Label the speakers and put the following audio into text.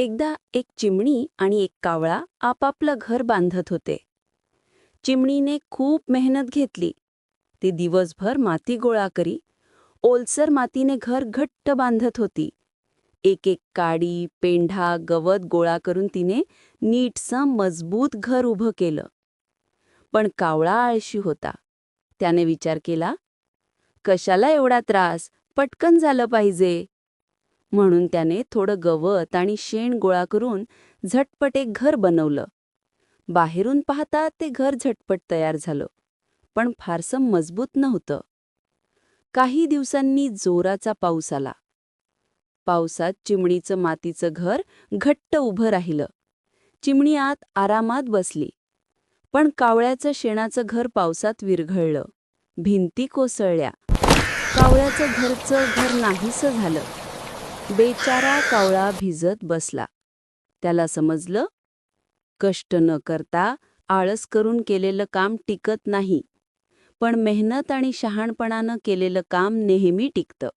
Speaker 1: एकदा एक चिमणी आणि एक कावळा आपापलं घर बांधत होते. चिमणीने खूप मेहनत घेतली. ती दिवसभर माती गोळा करी. ओलसर मातीने घर घट्ट बांधत होती. एक एक काडी पेंढा गवत गोळा करून तिने नीटसं मजबूत घर उभं केलं. पण कावळा आळशी होता. त्याने विचार केला कशाला एवढा त्रास? पटकन झालं पाहिजे. म्हणून त्याने थोडं गवत आणि शेण गोळा करून झटपट एक घर बनवलं. बाहेरून पाहता ते घर झटपट तयार झालं पण फारसं मजबूत नव्हतं. काही दिवसांनी जोराचा पाऊस आला. पावसात चिमणीचं मातीचं घर घट्ट उभं राहिलं. चिमणी आत आरामात बसली पण कावळ्याचं शेणाचं घर पावसात विरघळलं. भिंती कोसळल्या. कावळ्याचं घरचं घर नाहीसं झालं. बेचारा कावळा भिजत बसला. त्याला समजलं कष्ट न करता आळस करून केलेलं काम टिकत नाही पण मेहनत आणि शहाणपणानं केलेलं काम नेहमी टिकतं.